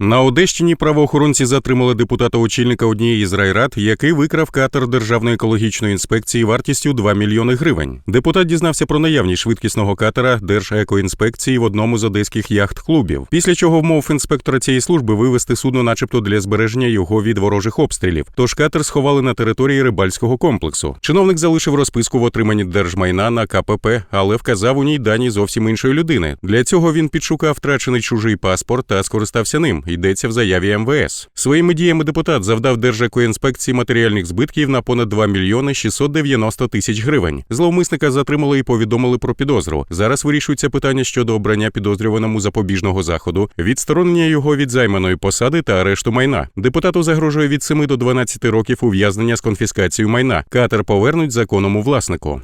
На Одещині правоохоронці затримали депутата очільника однієї з райрад, який викрав катер Державної екологічної інспекції вартістю 2 мільйони гривень. Депутат дізнався про наявність швидкісного катера Держекоінспекції в одному з одеських яхт-клубів, після чого вмов інспектора цієї служби вивести судно, начебто для збереження його від ворожих обстрілів. Тож катер сховали на території рибальського комплексу. Чиновник залишив розписку в отриманні держмайна на КПП, але вказав у ній дані зовсім іншої людини. Для цього він підшукав втрачений чужий паспорт та скористався ним. Йдеться в заяві МВС. Своїми діями депутат завдав Держекоінспекції матеріальних збитків на понад 2 мільйони 690 тисяч гривень. Зловмисника затримали і повідомили про підозру. Зараз вирішується питання щодо обрання підозрюваному запобіжного заходу, відсторонення його від займаної посади та арешту майна. Депутату загрожує від 7 до 12 років ув'язнення з конфіскацією майна. Катер повернуть законному власнику.